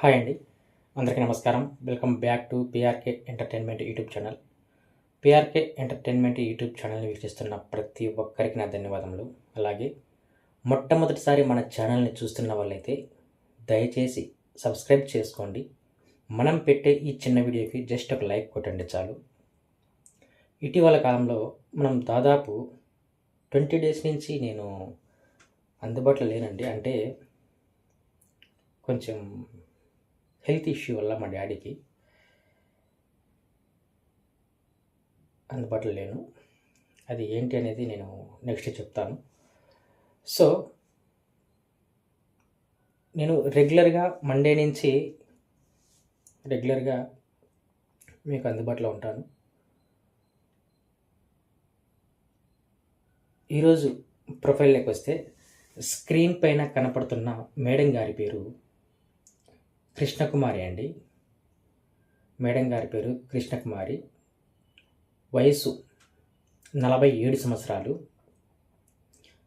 Hi అండి. అందరికీ నమస్కారం. Welcome back to PRK entertainment YouTube channel. PRK entertainment YouTube ఛానల్ని వీక్షిస్తున్న ప్రతి ఒక్కరికి నా ధన్యవాదములు. అలాగే మొట్టమొదటిసారి మన ఛానల్ని చూస్తున్న వాళ్ళైతే దయచేసి సబ్స్క్రైబ్ చేసుకోండి. మనం పెట్టే ఈ చిన్న వీడియోకి జస్ట్ ఒక లైక్ కొట్టండి చాలు. ఇటీవల కాలంలో మనం దాదాపు ట్వంటీ డేస్ నుంచి నేను అందుబాటులో లేనండి. అంటే కొంచెం హెల్త్ ఇష్యూ వల్ల మా డాడీకి అందుబాటులో లేను. అది ఏంటి అనేది నేను నెక్స్ట్ చెప్తాను. సో నేను రెగ్యులర్గా మండే నుంచి రెగ్యులర్గా మీకు అందుబాటులో ఉంటాను. ఈరోజు ప్రొఫైల్లోకి వస్తే స్క్రీన్ పైన కనపడుతున్న మేడం గారి పేరు కృష్ణకుమారి అండి. మేడం గారి పేరు కృష్ణకుమారి. వయసు నలభై ఏడు సంవత్సరాలు.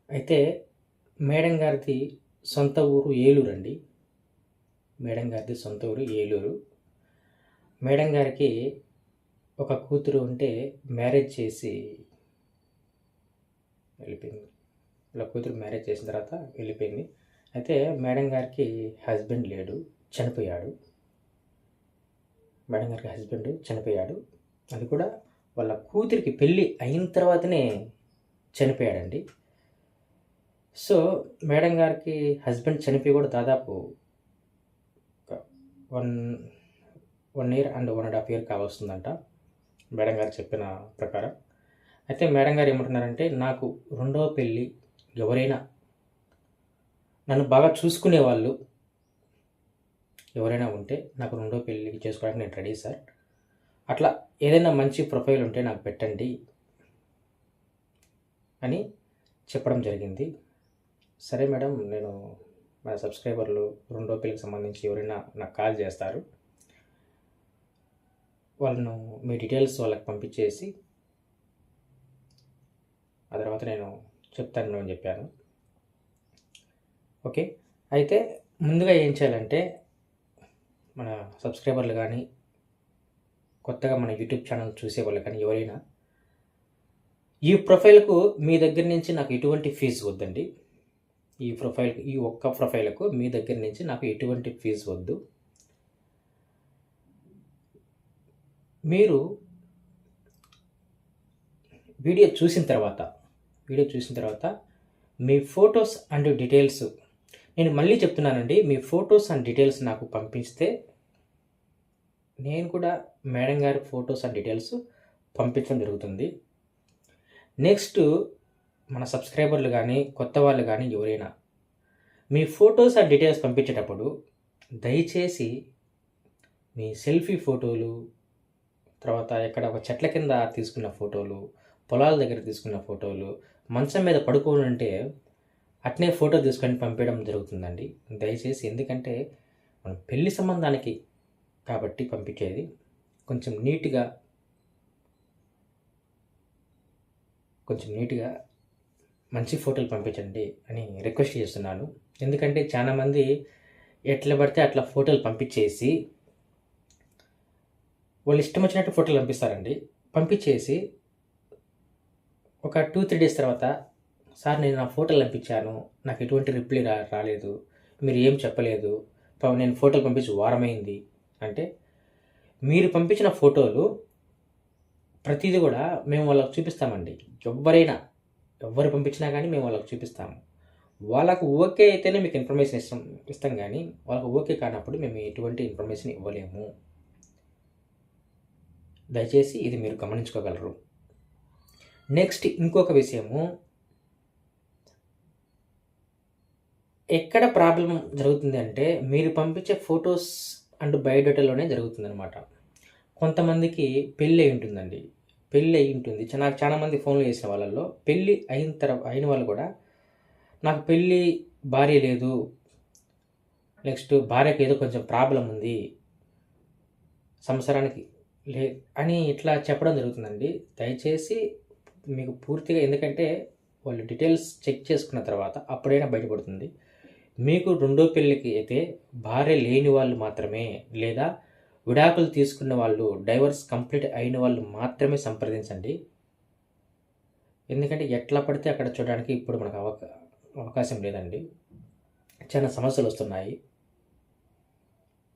అయితే మేడం గారిది సొంత ఊరు ఏలూరు అండి. మేడం గారిది సొంత ఊరు ఏలూరు. మేడం గారికి ఒక కూతురు ఉంటే మ్యారేజ్ చేసి వెళ్ళిపోయింది. ఇలా కూతురు మ్యారేజ్ చేసిన తర్వాత వెళ్ళిపోయింది. అయితే మేడం గారికి హస్బెండ్ లేడు. చనిపోయాడు. మేడం గారికి హస్బెండ్ చనిపోయాడు. అది కూడా వాళ్ళ కూతురికి పెళ్ళి అయిన తర్వాతనే చనిపోయాడండి. సో మేడం గారికి హస్బెండ్ చనిపోయి కూడా దాదాపు one one year and one and half year కావస్తుందంట madam గారు చెప్పిన ప్రకారం. అయితే మేడం గారు ఏమంటున్నారంటే నాకు రెండవ పెళ్ళి ఎవరైనా నన్ను బాగా చూసుకునే వాళ్ళు ఎవరైనా ఉంటే నాకు రెండో పెళ్ళి చేసుకోవడానికి నేను రెడీ సార్. అట్లా ఏదైనా మంచి ప్రొఫైల్ ఉంటే నాకు పెట్టండి అని చెప్పడం జరిగింది. సరే మేడం నేను మన సబ్స్క్రైబర్లు రెండో పెళ్ళికి సంబంధించి ఎవరైనా నాకు కాల్ చేస్తారు. వాళ్ళను మీ డీటెయిల్స్ వాళ్ళకి పంపించేసి ఆ తర్వాత నేను చెప్తాను అని చెప్పాను. ఓకే? అయితే ముందుగా ఏం చేయాలంటే మన సబ్స్క్రైబర్లు కానీ కొత్తగా మన యూట్యూబ్ ఛానల్ చూసే వాళ్ళు కానీ ఎవరైనా ఈ ప్రొఫైల్కు మీ దగ్గర నుంచి నాకు ఎటువంటి ఫీజు వద్దండి. ఈ ప్రొఫైల్ ఈ ఒక్క ప్రొఫైల్కు మీ దగ్గర నుంచి నాకు ఎటువంటి ఫీజు వద్దు. మీరు వీడియో చూసిన తర్వాత వీడియో చూసిన తర్వాత మీ ఫొటోస్ అండ్ డీటెయిల్స్ నేను మళ్ళీ చెప్తున్నానండి మీ ఫొటోస్ అండ్ డీటెయిల్స్ నాకు పంపిస్తే నేను కూడా మేడం గారి ఫొటోస్ అండ్ డీటెయిల్స్ పంపించడం జరుగుతుంది. నెక్స్ట్ మన సబ్స్క్రైబర్లు కానీ కొత్త వాళ్ళు కానీ ఎవరైనా మీ ఫొటోస్ అండ్ డీటెయిల్స్ పంపించేటప్పుడు దయచేసి మీ సెల్ఫీ ఫోటోలు తర్వాత ఎక్కడ ఒక చెట్ల కింద తీసుకున్న ఫోటోలు పొలాల దగ్గర తీసుకున్న ఫోటోలు మంచం మీద పడుకోనంటే అట్నే ఫోటో తీసుకొని పంపించడం జరుగుతుందండి. దయచేసి ఎందుకంటే మనం పెళ్ళి సంబంధానికి కాబట్టి పంపించేది కొంచెం నీట్గా కొంచెం నీట్గా మంచి ఫోటోలు పంపించండి అని రిక్వెస్ట్ చేస్తున్నాను. ఎందుకంటే చాలామంది ఎట్లా పడితే అట్లా ఫోటోలు పంపించేసి వాళ్ళు ఇష్టం వచ్చినట్టు ఫోటోలు పంపిస్తారండి. పంపించేసి ఒక టూ త్రీ డేస్ తర్వాత సార్ నేను నా ఫోటోలు పంపించాను. నాకు ఎటువంటి రిప్లై రా రాలేదు. మీరు ఏం చెప్పలేదు. నేను ఫోటోలు పంపించి వారమైంది. అంటే మీరు పంపించిన ఫోటోలు ప్రతిదీ కూడా మేము వాళ్ళకి చూపిస్తామండి. ఎవరైనా ఎవరు పంపించినా కానీ మేము వాళ్ళకి చూపిస్తాము. వాళ్ళకు ఓకే అయితేనే మీకు ఇన్ఫర్మేషన్ ఇస్తాం ఇస్తాం కానీ వాళ్ళకు ఓకే కానప్పుడు మేము ఎటువంటి ఇన్ఫర్మేషన్ ఇవ్వలేము. దయచేసి ఇది మీరు గమనించుకోగలరు. నెక్స్ట్ ఇంకొక విషయము ఎక్కడ ప్రాబ్లం జరుగుతుంది అంటే మీరు పంపించే ఫొటోస్ అండ్ బయోడేటాలోనే జరుగుతుంది అనమాట కొంతమందికి పెళ్ళి అయి ఉంటుందండి. పెళ్ళి అయి ఉంటుంది. నాకు చాలామంది ఫోన్లు చేసిన వాళ్ళల్లో పెళ్ళి అయిన తర్వాత అయిన వాళ్ళు కూడా నాకు పెళ్ళి భార్య లేదు. నెక్స్ట్ భార్యకి ఏదో కొంచెం ప్రాబ్లం ఉంది. సంవత్సరానికి లే అని ఇట్లా చెప్పడం జరుగుతుందండి. దయచేసి మీకు పూర్తిగా ఎందుకంటే వాళ్ళు డీటెయిల్స్ చెక్ చేసుకున్న తర్వాత అప్పుడైనా బయటపడుతుంది. మీకు రెండో పెళ్ళికి అయితే భార్య లేని వాళ్ళు మాత్రమే లేదా విడాకులు తీసుకున్న వాళ్ళు డైవర్స్ కంప్లీట్ అయిన వాళ్ళు మాత్రమే సంప్రదించండి. ఎందుకంటే ఎట్లా పడితే అక్కడ చూడడానికి ఇప్పుడు మనకు అవకా అవకాశం లేదండి. చాలా సమస్యలు వస్తున్నాయి.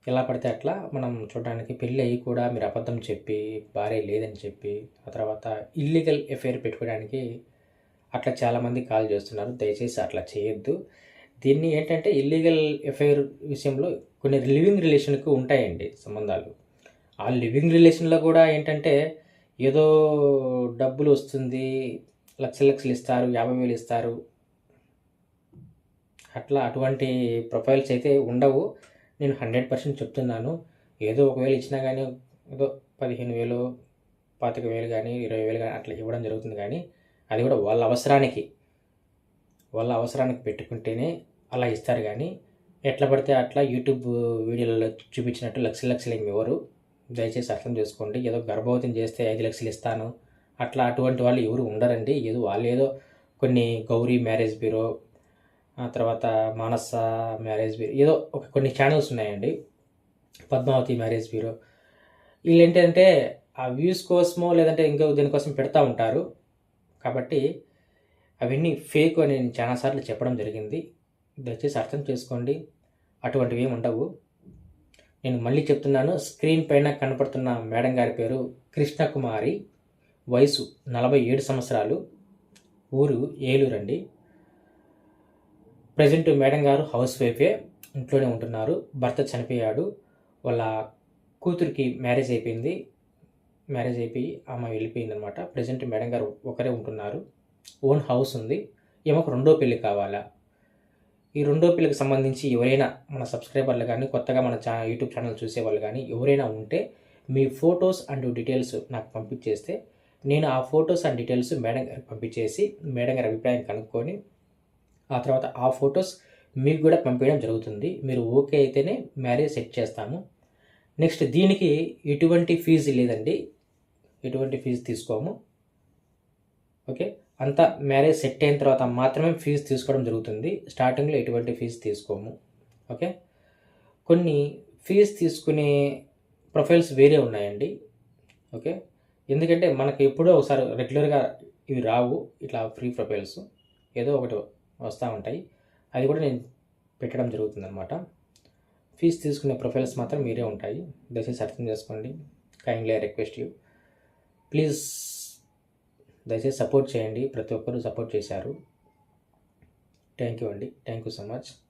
ఎలా పడితే అట్లా మనం చూడడానికి పెళ్ళి అయ్యి కూడా మీరు అబద్ధం చెప్పి భార్య లేదని చెప్పి ఆ తర్వాత ఇల్లీగల్ ఎఫైర్ పెట్టుకోవడానికి అట్లా చాలామంది కాల్ చేస్తున్నారు. దయచేసి అట్లా చేయొద్దు. దీన్ని ఏంటంటే ఇల్లీగల్ ఎఫైర్ విషయంలో కొన్ని లివింగ్ రిలేషన్కు ఉంటాయండి సంబంధాలు. ఆ లివింగ్ రిలేషన్లో కూడా ఏంటంటే ఏదో డబ్బులు వస్తుంది లక్ష లక్షలు ఇస్తారు యాభై వేలు ఇస్తారు. అట్లా అటువంటి ప్రొఫైల్స్ అయితే ఉండవు. నేను హండ్రెడ్ పర్సెంట్ చెప్తున్నాను. ఏదో ఒకవేళ ఇచ్చినా కానీ ఏదో పదిహేను వేలు పాతిక వేలు కానీ ఇరవై వేలు కానీ అట్లా ఇవ్వడం జరుగుతుంది కానీ అది కూడా వాళ్ళ అవసరానికి. వాళ్ళ అవసరానికి పెట్టుకుంటేనే అలా ఇస్తారు కానీ ఎట్లా పడితే అట్లా యూట్యూబ్ వీడియోలలో చూపించినట్టు లక్షల లక్షలు ఏమి ఎవరు దయచేసి అర్థం చేసుకోండి. ఏదో గర్భవతిని చేస్తే ఐదు లక్షలు ఇస్తాను. అట్లా అటువంటి వాళ్ళు ఎవరు ఉండరండి. ఏదో వాళ్ళు ఏదో కొన్ని గౌరీ మ్యారేజ్ బ్యూరో ఆ తర్వాత మానస మ్యారేజ్ బ్యూరో ఏదో ఒక కొన్ని ఛానల్స్ ఉన్నాయండి. Padmavati marriage bureau. వీళ్ళు ఏంటంటే ఆ వ్యూస్ కోసమో లేదంటే ఇంకో దీనికోసం పెడతా ఉంటారు. కాబట్టి అవన్నీ ఫేక్ అని నేను చాలాసార్లు చెప్పడం జరిగింది. దయచేసి అర్థం చేసుకోండి. అటువంటివి ఏమి ఉండవు. నేను మళ్ళీ చెప్తున్నాను. స్క్రీన్ పైన కనపడుతున్న మేడం గారి పేరు కృష్ణకుమారి. వయసు నలభై ఏడు సంవత్సరాలు. ఊరు ఏలూరండి ప్రజెంట్ మేడం గారు హౌస్ వైఫే. ఇంట్లోనే ఉంటున్నారు. భర్త చనిపోయాడు. వాళ్ళ కూతురికి మ్యారేజ్ అయిపోయింది. మ్యారేజ్ అయిపోయి ఆమె వెళ్ళిపోయింది అనమాట ప్రజెంట్ మేడం గారు ఒకరే ఉంటున్నారు. ఓన్ హౌస్ ఉంది. ఈమెకు రెండో పెళ్ళి కావాలా? ఈ రెండో పెళ్ళికి సంబంధించి ఎవరైనా మన సబ్స్క్రైబర్లు కానీ కొత్తగా మన ఛా యూట్యూబ్ ఛానల్ చూసే వాళ్ళు కానీ ఎవరైనా ఉంటే మీ ఫొటోస్ అండ్ డీటెయిల్స్ నాకు పంపించేస్తే నేను ఆ ఫొటోస్ అండ్ డీటెయిల్స్ మేడం గారికి పంపించేసి మేడం గారి అభిప్రాయం కనుక్కొని ఆ తర్వాత ఆ ఫొటోస్ మీకు కూడా పంపించడం జరుగుతుంది. మీరు ఓకే అయితేనే మ్యారేజ్ సెట్ చేస్తాము. నెక్స్ట్ దీనికి ఎటువంటి ఫీజు లేదండి. ఎటువంటి ఫీజు తీసుకోము. ఓకే? అంతా మ్యారేజ్ సెట్ అయిన తర్వాత మాత్రమే ఫీజు తీసుకోవడం జరుగుతుంది. స్టార్టింగ్లో ఎటువంటి ఫీజు తీసుకోము. ఓకే? కొన్ని ఫీజు తీసుకునే ప్రొఫైల్స్ వేరే ఉన్నాయండి. ఓకే? ఎందుకంటే మనకి ఎప్పుడో ఒకసారి రెగ్యులర్గా ఇవి రావు. ఇట్లా ఫ్రీ ప్రొఫైల్స్. ఏదో ఒకటి వస్తూ ఉంటాయి. అది కూడా నేను పెట్టడం జరుగుతుందనమాట ఫీజు తీసుకునే ప్రొఫైల్స్ మాత్రం మీరే ఉంటాయి. దయచేసి అర్థం చేసుకోండి. కైండ్లీ రిక్వెస్ట్ యూ ప్లీజ్ దయచేసి సపోర్ట్ చేయండి. ప్రతి ఒక్కరూ సపోర్ట్ చేశారు. థ్యాంక్ యూ అండి. Thank you so much.